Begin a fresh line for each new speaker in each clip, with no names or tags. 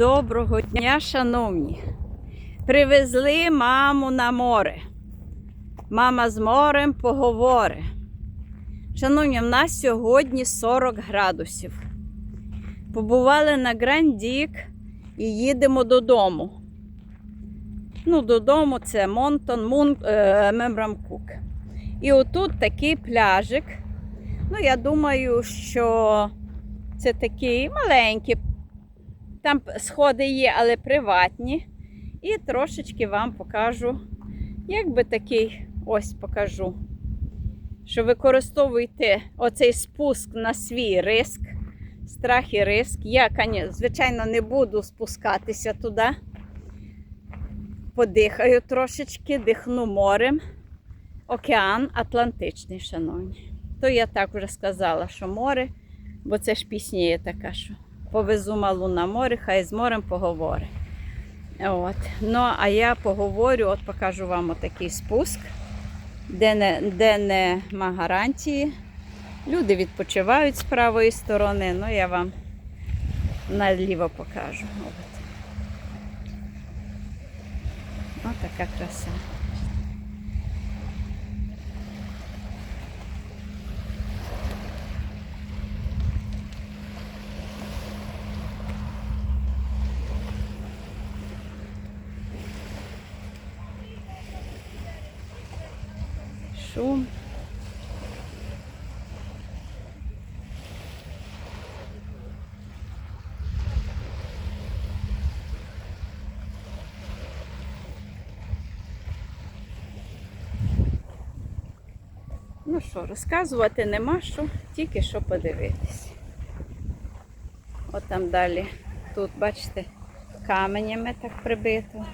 Доброго дня, шановні. Привезли маму на море. Мама з морем поговори. Шановні, в нас сьогодні 40 градусів. Побували на Грандік і їдемо додому. Ну, додому це Монтон, Мун, е. І отут такий пляжик. Ну, я думаю, що це такий маленький. Там сходи є, але приватні. І трошечки вам покажу, як би такий, ось покажу, що використовуйте оцей спуск на свій риск, страх і риск. Я, звичайно, не буду спускатися туди. Подихаю трошечки, дихну морем. Океан Атлантичний, шановні. То я так вже сказала, що море, бо це ж пісня є така, що повезу малу на море, хай з морем поговори. От. Ну, а я поговорю, от покажу вам отакий спуск, де, не, де нема гарантії. Люди відпочивають з правої сторони, ну я вам наліво покажу. От. Ось така краса. Шум. Ну що, розказувати нема що, тільки що подивитись. От там далі, тут, бачите, каменями так прибито.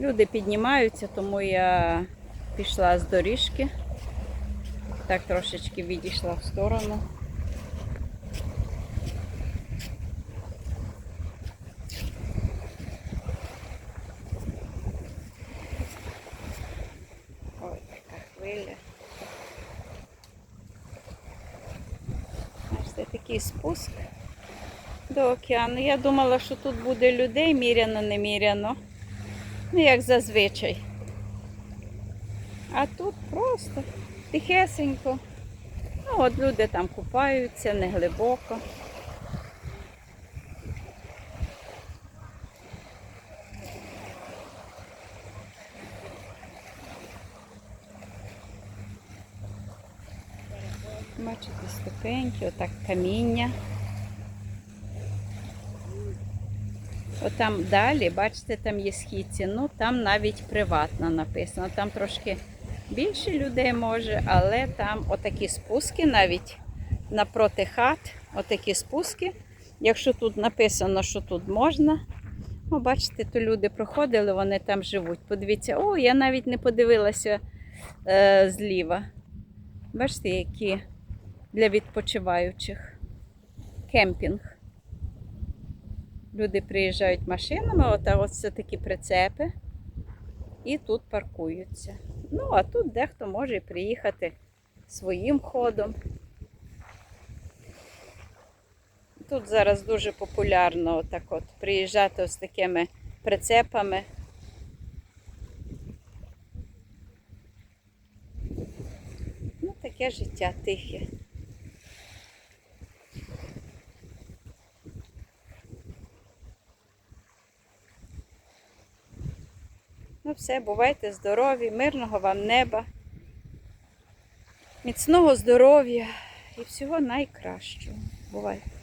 Люди піднімаються, тому я пішла з доріжки. Так трошечки відійшла в сторону. Ой, така хвиля. Бачите, такий спуск до океану. Я думала, що тут буде людей міряно, не міряно. Ну, як зазвичай. А тут просто тихесенько. Ну, от люди там купаються, не глибоко. Бачите, ступеньки, отак каміння. Отам далі, бачите, там є східці, ну там навіть приватно написано. Там трошки більше людей може, але там отакі спуски навіть напроти хат, отакі спуски. Якщо тут написано, що тут можна, ну, бачите, то люди проходили, вони там живуть. Подивіться, о, я навіть не подивилася е, зліва. Бачите, які для відпочиваючих кемпінг. Люди приїжджають машинами, от, а ось це такі прицепи, і тут паркуються. Ну, а тут дехто може приїхати своїм ходом. Тут зараз дуже популярно отак от приїжджати з такими прицепами. Ну, таке життя тихе. Ну все, бувайте здорові, мирного вам неба, міцного здоров'я і всього найкращого. Бувайте.